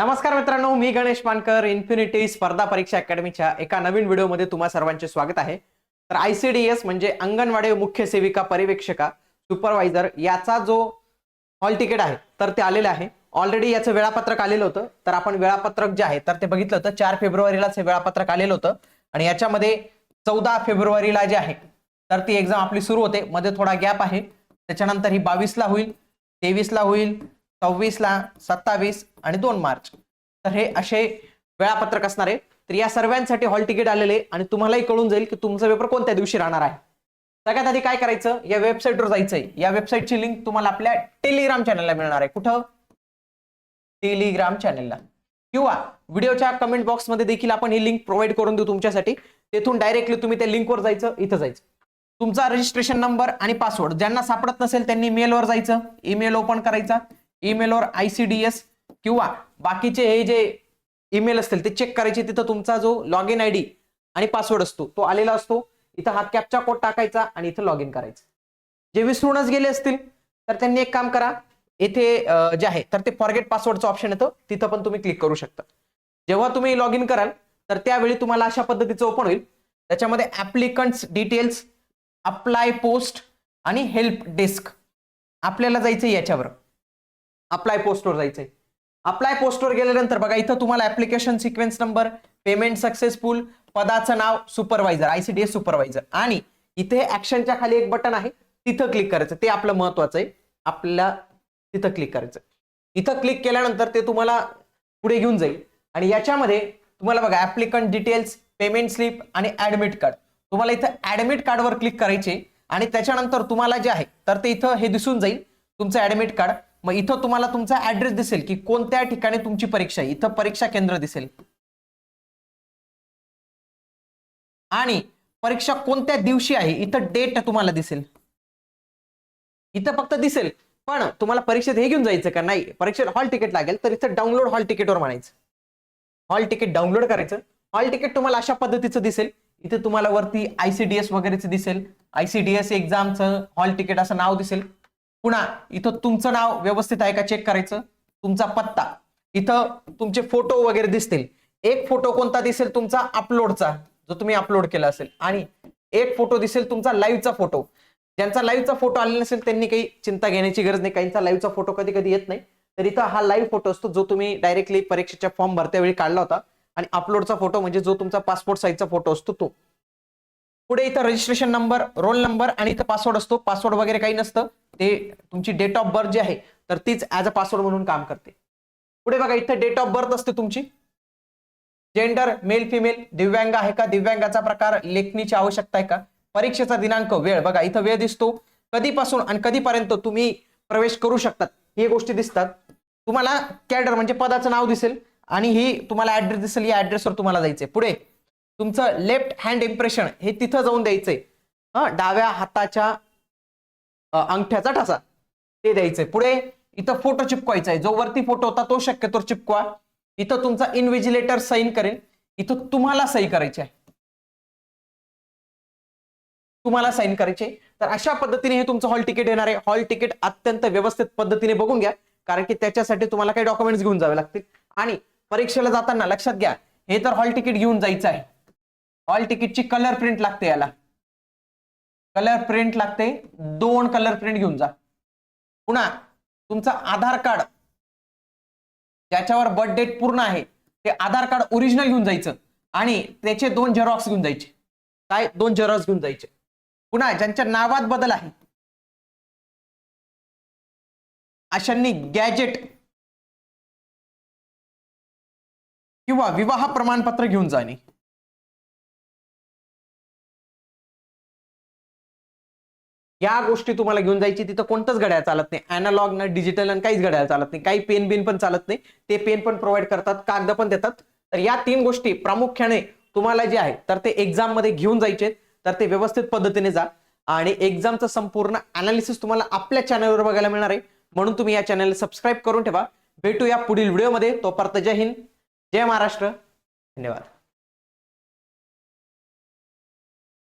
नमस्कार मित्रांनो मी गणेश मानकर इन्फिनिटी स्पर्धा परीक्षा अकॅडमीच्या एका नवीन व्हिडिओमध्ये तुम्हा सर्वांचे स्वागत आहे. तर आय सी डी एस म्हणजे अंगणवाडी मुख्य सेविका पर्यवेक्षका सुपरवायझर याचा जो हॉल तिकीट आहे तर ते आलेलं आहे. ऑलरेडी याचं वेळापत्रक आलेलं होतं. तर आपण वेळापत्रक जे आहे तर ते बघितलं होतं. चार फेब्रुवारीलाच हे वेळापत्रक आलेलं होतं. आणि याच्यामध्ये चौदा फेब्रुवारीला जे आहे तर ती एक्झाम आपली सुरू होते. मध्ये थोडा गॅप आहे. त्याच्यानंतर ही बावीसला होईल तेवीसला होईल सव्वीसला सत्तावीस आणि दोन मार्च. तर हे असे वेळापत्रक असणार आहे. तर या सर्वांसाठी हॉल तिकीट आलेले आणि तुम्हालाही कळून जाईल की तुमचा पेपर कोणत्या दिवशी राहणार आहे. सगळ्यात आधी काय करायचं? या वेबसाईटवर जायचंय. या वेबसाईटची लिंक तुम्हाला आपल्या टेलिग्राम चॅनलला मिळणार आहे. कुठं? टेलिग्राम चॅनलला किंवा व्हिडिओच्या कमेंट बॉक्समध्ये देखील आपण ही लिंक प्रोव्हाइड करून देऊ तुमच्यासाठी. तेथून डायरेक्टली तुम्ही त्या लिंकवर जायचं इथं जायचं. तुमचा रजिस्ट्रेशन नंबर आणि पासवर्ड ज्यांना सापडत नसेल त्यांनी मेलवर जायचं. ईमेल ओपन करायचा. ईमेलवर आय सी डी एस किंवा बाकीचे हे जे ईमेल असतील ते चेक करायचे तिथं तुमचा जो लॉग इन आय डी आणि पासवर्ड असतो तो आलेला असतो. इथं हा कॅपचा कोड टाकायचा आणि इथं लॉग इन करायचं. जे विसरूनच गेले असतील तर त्यांनी एक काम करा. येथे जे आहे तर ते फॉरगेट पासवर्डचं ऑप्शन येतं. तिथं पण तुम्ही क्लिक करू शकता. जेव्हा तुम्ही लॉग इन कराल तर त्यावेळी तुम्हाला अशा पद्धतीचं ओपन होईल. त्याच्यामध्ये ऍप्लिकंट्स डिटेल्स अप्लाय पोस्ट आणि हेल्प डेस्क आपल्याला जायचं याच्यावर. अप्लाय पोस्टवर जायचंय. अप्लाय पोस्टवर गेल्यानंतर बघा इथं तुम्हाला application sequence number payment successful पदाचं नाव सुपरवायझर आयसीडीएस सुपरवायझर आणि इथे ऍक्शनच्या खाली एक बटन आहे तिथं क्लिक करायचं. ते आपलं महत्वाचं आहे. आपल्याला तिथं क्लिक करायचं. इथं क्लिक केल्यानंतर ते तुम्हाला पुढे घेऊन जाईल. आणि याच्यामध्ये तुम्हाला बघा ऍप्लिकंट डिटेल्स पेमेंट स्लिप आणि ऍडमिट कार्ड तुम्हाला इथं ऍडमिट कार्डवर क्लिक करायचे. आणि त्याच्यानंतर तुम्हाला जे आहे तर ते इथं हे दिसून जाईल. तुमचं ऍडमिट कार्ड मग इथं तुम्हाला तुमचा ऍड्रेस दिसेल की कोणत्या ठिकाणी तुमची परीक्षा आहे. इथं परीक्षा केंद्र दिसेल. आणि परीक्षा कोणत्या दिवशी आहे? इथं डेट तुम्हाला दिसेल. इथं फक्त दिसेल. पण तुम्हाला परीक्षेत हे घेऊन जायचं का? नाही. परीक्षेत हॉल तिकीट लागेल तर इथं डाउनलोड हॉल तिकीटवर म्हणायचं. हॉल तिकीट डाउनलोड करायचं. हॉल तिकीट तुम्हाला अशा पद्धतीचं दिसेल. इथे तुम्हाला वरती आयसीडीएस वगैरेच दिसेल. आयसीडीएस एक्झामचं हॉल तिकीट असं नाव दिसेल. पुन्हा इथं तुमचं नाव व्यवस्थित आहे का चेक करायचं? तुमचा पत्ता. इथं तुमचे फोटो वगैरे दिसतील. एक फोटो कोणता दिसेल तुमचा? अपलोडचा जो तुम्ही अपलोड केला असेल. आणि एक फोटो दिसेल तुमचा लाईव्हचा फोटो ज्यांचा लाईव्हचा फोटो आलेला नसेल त्यांनी काही चिंता घेण्याची गरज नाही. काहींचा लाईव्हचा फोटो कधी कधी येत नाही. तर इथं हा लाईव्ह फोटो असतो जो तुम्ही डायरेक्टली परीक्षेच्या फॉर्म भरत्या वेळी काढला होता. आणि अपलोडचा फोटो म्हणजे जो तुमचा पासपोर्ट साईजचा फोटो असतो तो. पुढे इथं रजिस्ट्रेशन नंबर रोल नंबर आणि इथं पासवर्ड असतो. पासवर्ड वगैरे काही नसतं. ते तुमची डेट ऑफ बर्थ जी आहे तर तीच ऍज अ पासवर्ड म्हणून काम करते. पुढे बघा इथं डेट ऑफ बर्थ असते तुमची. जेंडर मेल फिमेल दिव्यांग आहे का? दिव्यांगाचा प्रकार लेखणीची आवश्यकता आहे का? परीक्षेचा दिनांक वेळ. बघा इथं वेळ दिसतो. कधीपासून आणि कधीपर्यंत तुम्ही प्रवेश करू शकतात? हे गोष्टी दिसतात. तुम्हाला कॅडर म्हणजे पदाचं नाव दिसेल आणि ही तुम्हाला ऍड्रेस दिसेल. या ऍड्रेसवर तुम्हाला जायचंय. पुढे तुमचं लेफ्ट हँड इम्प्रेशन हे तिथं जाऊन द्यायचंय. हा डाव्या हाताच्या अंगठ्याचा ठसा. ते द्यायचंय. पुढे इथं फोटो चिपकवायचा आहे जो वरती फोटो होता तो शक्यतो चिपकवा. इथं तुमचा इनव्हिजिलेटर साईन करेल इथं तुम्हाला सही करायची आहे तुम्हाला साईन करायचे तर अशा पद्धतीने हे तुमचं हॉल तिकीट येणार आहे. हॉल तिकीट अत्यंत व्यवस्थित पद्धतीने बघून घ्या. कारण की त्याच्यासाठी तुम्हाला काही डॉक्युमेंट्स घेऊन जावे लागतील. आणि परीक्षेला जाताना लक्षात घ्या. हे तर हॉल तिकीट घेऊन जायचं आहे. हॉल तिकीटची कलर प्रिंट लागते याला. कलर प्रिंट लागते. दोन कलर प्रिंट घेऊन जा. पुन्हा तुमचं आधार कार्ड ज्याच्यावर बर्थ डेट पूर्ण आहे ते आधार कार्ड ओरिजिनल घेऊन जायचं आणि त्याचे दोन झेरॉक्स घेऊन जायचे. काय? दोन झेरॉक्स घेऊन जायचे. पुन्हा ज्यांच्या नावात बदल आहे. अशांनी गॅजेट किंवा विवाह प्रमाणपत्र घेऊन जाणे या गोष्टी तुम्हाला घेऊन जायची तिथं कोणतंच घड्याळ चालत नाही. अॅनालॉग ना डिजिटल आणि काहीच घड्याळ चालत नाही. काही पेन बिन पण चालत नाही. ते पेन पण प्रोव्हाइड करतात कागद पण देतात. तर या तीन गोष्टी प्रामुख्याने तुम्हाला जे आहे तर ते एक्झाममध्ये घेऊन जायचे. तर ते व्यवस्थित पद्धतीने जा. आणि एक्झामचं संपूर्ण अनालिसिस तुम्हाला आपल्या चॅनलवर बघायला मिळणार आहे. म्हणून तुम्ही या चॅनलला सबस्क्राईब करून ठेवा. भेटूया पुढील व्हिडिओमध्ये तोपर्यंत जय हिंद. जय महाराष्ट्र. धन्यवाद.